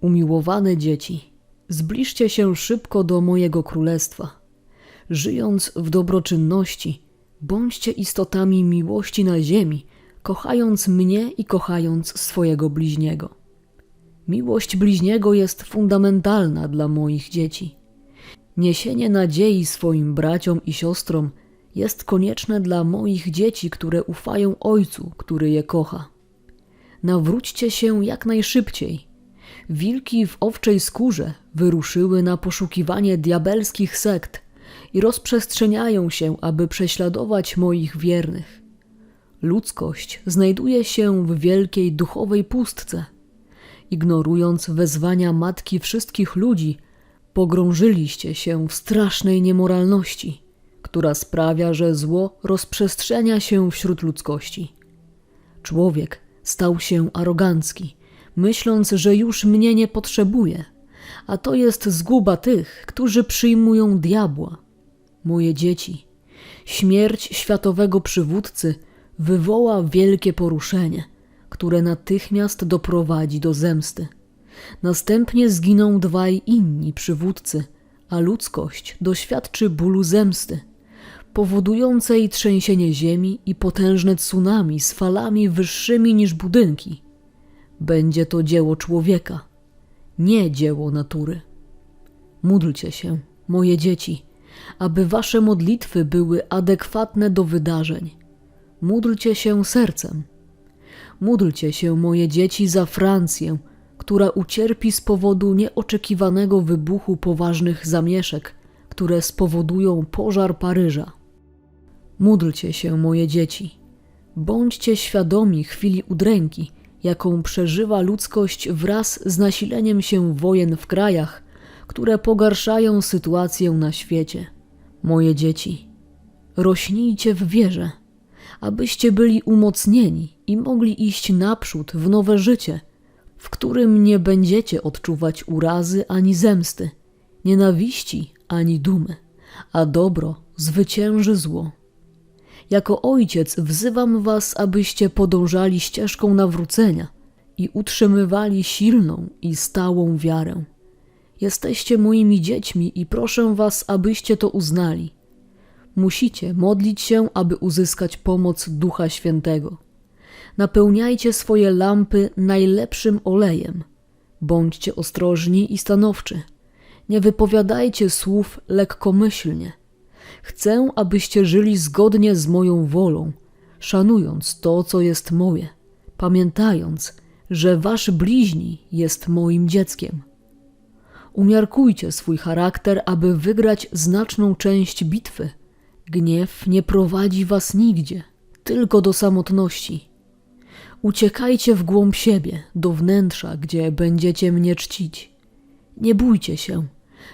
Umiłowane dzieci, zbliżcie się szybko do mojego królestwa. Żyjąc w dobroczynności, bądźcie istotami miłości na ziemi, kochając mnie i kochając swojego bliźniego. Miłość bliźniego jest fundamentalna dla moich dzieci. Niesienie nadziei swoim braciom i siostrom jest konieczne dla moich dzieci, które ufają Ojcu, który je kocha. Nawróćcie się jak najszybciej. Wilki w owczej skórze wyruszyły na poszukiwanie diabelskich sekt i rozprzestrzeniają się, aby prześladować moich wiernych. Ludzkość znajduje się w wielkiej duchowej pustce. Ignorując wezwania matki wszystkich ludzi, pogrążyliście się w strasznej niemoralności, która sprawia, że zło rozprzestrzenia się wśród ludzkości. Człowiek stał się arogancki, myśląc, że już mnie nie potrzebuje, a to jest zguba tych, którzy przyjmują diabła. Moje dzieci, śmierć światowego przywódcy wywoła wielkie poruszenie, które natychmiast doprowadzi do zemsty. Następnie zginą dwaj inni przywódcy, a ludzkość doświadczy bólu zemsty, powodującej trzęsienie ziemi i potężne tsunami z falami wyższymi niż budynki. Będzie to dzieło człowieka, nie dzieło natury. Módlcie się, moje dzieci, aby wasze modlitwy były adekwatne do wydarzeń. Módlcie się sercem. Módlcie się, moje dzieci, za Francję, która ucierpi z powodu nieoczekiwanego wybuchu poważnych zamieszek, które spowodują pożar Paryża. Módlcie się, moje dzieci. Bądźcie świadomi chwili udręki, jaką przeżywa ludzkość wraz z nasileniem się wojen w krajach, które pogarszają sytuację na świecie. Moje dzieci, rośnijcie w wierze, abyście byli umocnieni i mogli iść naprzód w nowe życie, w którym nie będziecie odczuwać urazy ani zemsty, nienawiści ani dumy, a dobro zwycięży zło. Jako ojciec wzywam was, abyście podążali ścieżką nawrócenia i utrzymywali silną i stałą wiarę. Jesteście moimi dziećmi i proszę was, abyście to uznali. Musicie modlić się, aby uzyskać pomoc Ducha Świętego. Napełniajcie swoje lampy najlepszym olejem. Bądźcie ostrożni i stanowczy. Nie wypowiadajcie słów lekkomyślnie. Chcę, abyście żyli zgodnie z moją wolą, szanując to, co jest moje, pamiętając, że wasz bliźni jest moim dzieckiem. Umiarkujcie swój charakter, aby wygrać znaczną część bitwy. Gniew nie prowadzi was nigdzie, tylko do samotności. Uciekajcie w głąb siebie, do wnętrza, gdzie będziecie mnie czcić. Nie bójcie się,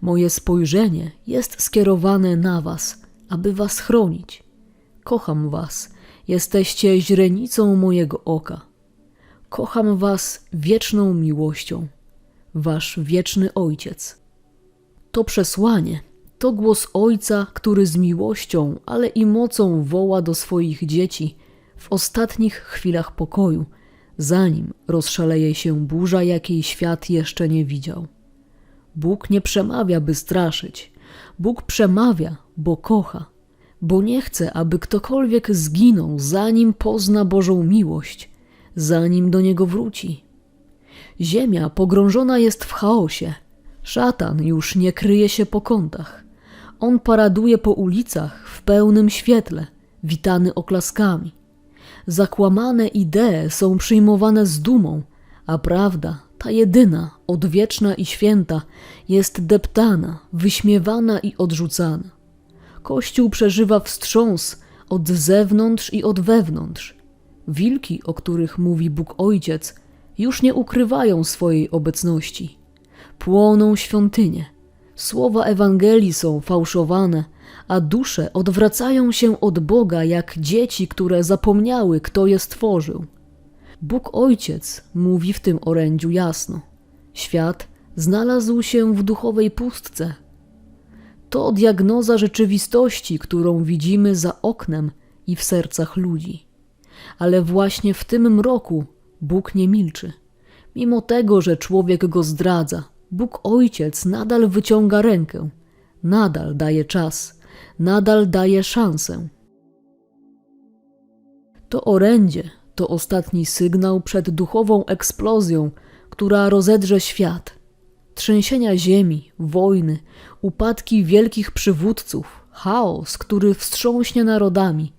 moje spojrzenie jest skierowane na was, aby was chronić. Kocham was, jesteście źrenicą mojego oka. Kocham was wieczną miłością, wasz wieczny ojciec. To przesłanie to głos ojca, który z miłością, ale i mocą woła do swoich dzieci w ostatnich chwilach pokoju, zanim rozszaleje się burza, jakiej świat jeszcze nie widział. Bóg nie przemawia, by straszyć. Bóg przemawia, bo kocha, bo nie chce, aby ktokolwiek zginął, zanim pozna Bożą miłość, zanim do niego wróci. Ziemia pogrążona jest w chaosie. Szatan już nie kryje się po kątach. On paraduje po ulicach w pełnym świetle, witany oklaskami. Zakłamane idee są przyjmowane z dumą, a prawda, ta jedyna, odwieczna i święta, jest deptana, wyśmiewana i odrzucana. Kościół przeżywa wstrząs od zewnątrz i od wewnątrz. Wilki, o których mówi Bóg Ojciec, już nie ukrywają swojej obecności. Płoną świątynie. Słowa Ewangelii są fałszowane, a dusze odwracają się od Boga jak dzieci, które zapomniały, kto je stworzył. Bóg Ojciec mówi w tym orędziu jasno. Świat znalazł się w duchowej pustce. To diagnoza rzeczywistości, którą widzimy za oknem i w sercach ludzi. Ale właśnie w tym mroku Bóg nie milczy. Mimo tego, że człowiek go zdradza, Bóg Ojciec nadal wyciąga rękę, nadal daje czas, nadal daje szansę. To orędzie to ostatni sygnał przed duchową eksplozją, która rozedrze świat. Trzęsienia ziemi, wojny, upadki wielkich przywódców, chaos, który wstrząśnie narodami,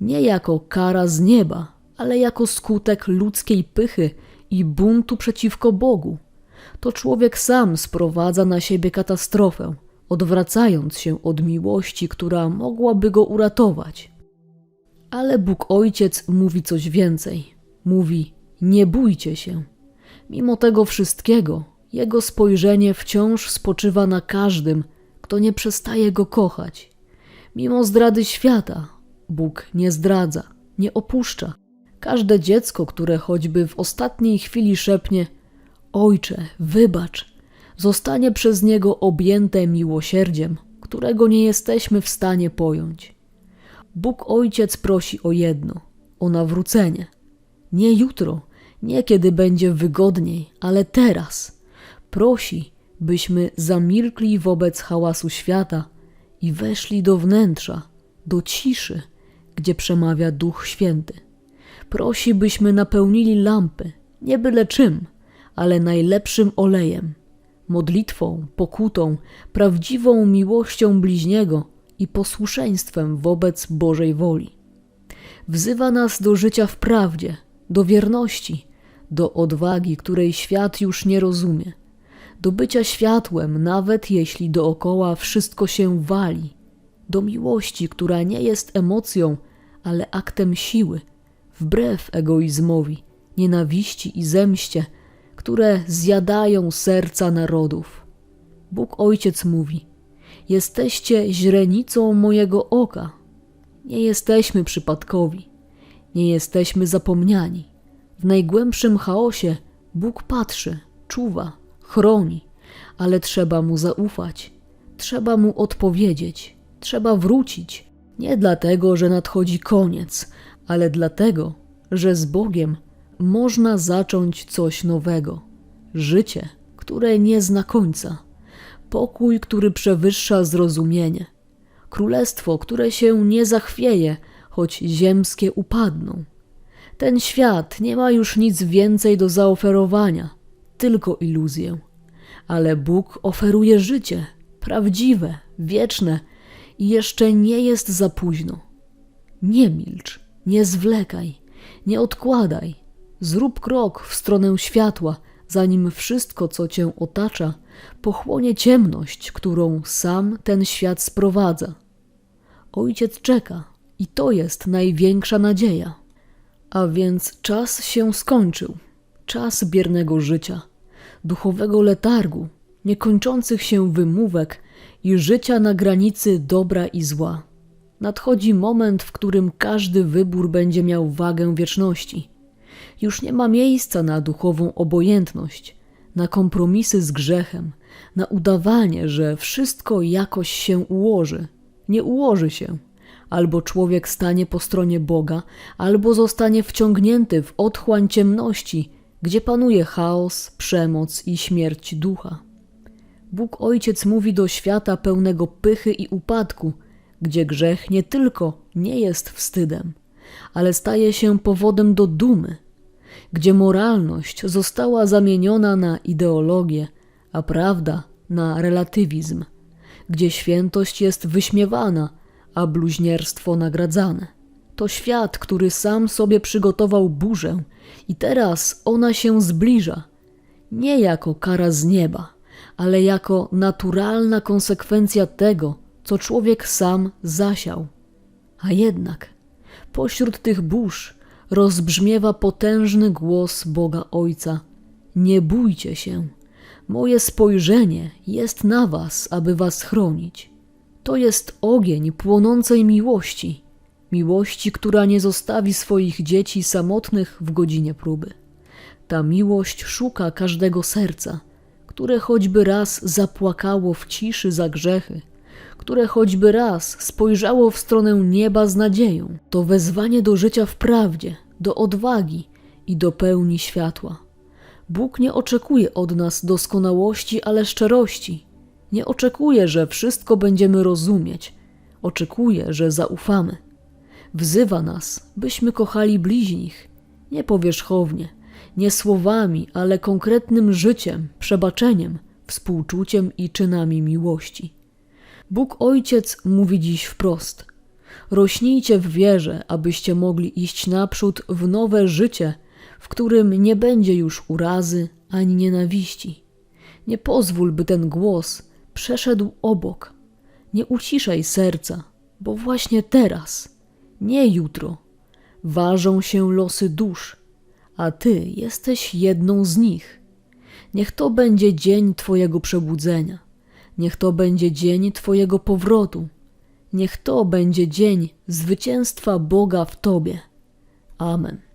nie jako kara z nieba, ale jako skutek ludzkiej pychy i buntu przeciwko Bogu. To człowiek sam sprowadza na siebie katastrofę, odwracając się od miłości, która mogłaby go uratować. Ale Bóg Ojciec mówi coś więcej. Mówi: Nie bójcie się. Mimo tego wszystkiego, jego spojrzenie wciąż spoczywa na każdym, kto nie przestaje go kochać. Mimo zdrady świata, Bóg nie zdradza, nie opuszcza. Każde dziecko, które choćby w ostatniej chwili szepnie: Ojcze, wybacz, zostanie przez niego objęte miłosierdziem, którego nie jesteśmy w stanie pojąć. Bóg Ojciec prosi o jedno o nawrócenie. Nie jutro, nie kiedy będzie wygodniej, ale teraz. Prosi, byśmy zamilkli wobec hałasu świata i weszli do wnętrza, do ciszy, gdzie przemawia Duch Święty. Prosi, byśmy napełnili lampy, nie byle czym, ale najlepszym olejem, modlitwą, pokutą, prawdziwą miłością bliźniego i posłuszeństwem wobec Bożej woli. Wzywa nas do życia w prawdzie, do wierności, do odwagi, której świat już nie rozumie, do bycia światłem, nawet jeśli dookoła wszystko się wali, do miłości, która nie jest emocją, ale aktem siły, wbrew egoizmowi, nienawiści i zemście, które zjadają serca narodów. Bóg Ojciec mówi: Jesteście źrenicą mojego oka. Nie jesteśmy przypadkowi, nie jesteśmy zapomniani. W najgłębszym chaosie Bóg patrzy, czuwa, chroni, ale trzeba mu zaufać, trzeba mu odpowiedzieć, trzeba wrócić. Nie dlatego, że nadchodzi koniec, ale dlatego, że z Bogiem można zacząć coś nowego życie, które nie zna końca, pokój, który przewyższa zrozumienie, królestwo, które się nie zachwieje, choć ziemskie upadną. Ten świat nie ma już nic więcej do zaoferowania, tylko iluzję. Ale Bóg oferuje życie, prawdziwe, wieczne i jeszcze nie jest za późno. Nie milcz, nie zwlekaj, nie odkładaj. Zrób krok w stronę światła, zanim wszystko, co cię otacza, pochłonie ciemność, którą sam ten świat sprowadza. Ojciec czeka i to jest największa nadzieja. A więc czas się skończył, czas biernego życia, duchowego letargu, niekończących się wymówek i życia na granicy dobra i zła. Nadchodzi moment, w którym każdy wybór będzie miał wagę wieczności. Już nie ma miejsca na duchową obojętność, na kompromisy z grzechem, na udawanie, że wszystko jakoś się ułoży. Nie ułoży się. Albo człowiek stanie po stronie Boga, albo zostanie wciągnięty w otchłań ciemności, gdzie panuje chaos, przemoc i śmierć ducha. Bóg Ojciec mówi do świata pełnego pychy i upadku, gdzie grzech nie tylko nie jest wstydem, ale staje się powodem do dumy, gdzie moralność została zamieniona na ideologię, a prawda na relatywizm, gdzie świętość jest wyśmiewana, a bluźnierstwo nagradzane. To świat, który sam sobie przygotował burzę i teraz ona się zbliża, nie jako kara z nieba, ale jako naturalna konsekwencja tego, co człowiek sam zasiał. A jednak pośród tych burz rozbrzmiewa potężny głos Boga Ojca: Nie bójcie się, moje spojrzenie jest na was, aby was chronić. To jest ogień płonącej miłości, miłości, która nie zostawi swoich dzieci samotnych w godzinie próby. Ta miłość szuka każdego serca, które choćby raz zapłakało w ciszy za grzechy, które choćby raz spojrzało w stronę nieba z nadzieją. To wezwanie do życia w prawdzie, do odwagi i do pełni światła. Bóg nie oczekuje od nas doskonałości, ale szczerości. Nie oczekuje, że wszystko będziemy rozumieć. Oczekuje, że zaufamy. Wzywa nas, byśmy kochali bliźnich, nie powierzchownie, nie słowami, ale konkretnym życiem, przebaczeniem, współczuciem i czynami miłości. Bóg Ojciec mówi dziś wprost: Rośnijcie w wierze, abyście mogli iść naprzód w nowe życie, w którym nie będzie już urazy ani nienawiści. Nie pozwól, by ten głos przeszedł obok. Nie uciszaj serca, bo właśnie teraz, nie jutro, ważą się losy dusz, a ty jesteś jedną z nich. Niech to będzie dzień Twojego przebudzenia. Niech to będzie dzień Twojego powrotu. Niech to będzie dzień zwycięstwa Boga w Tobie. Amen.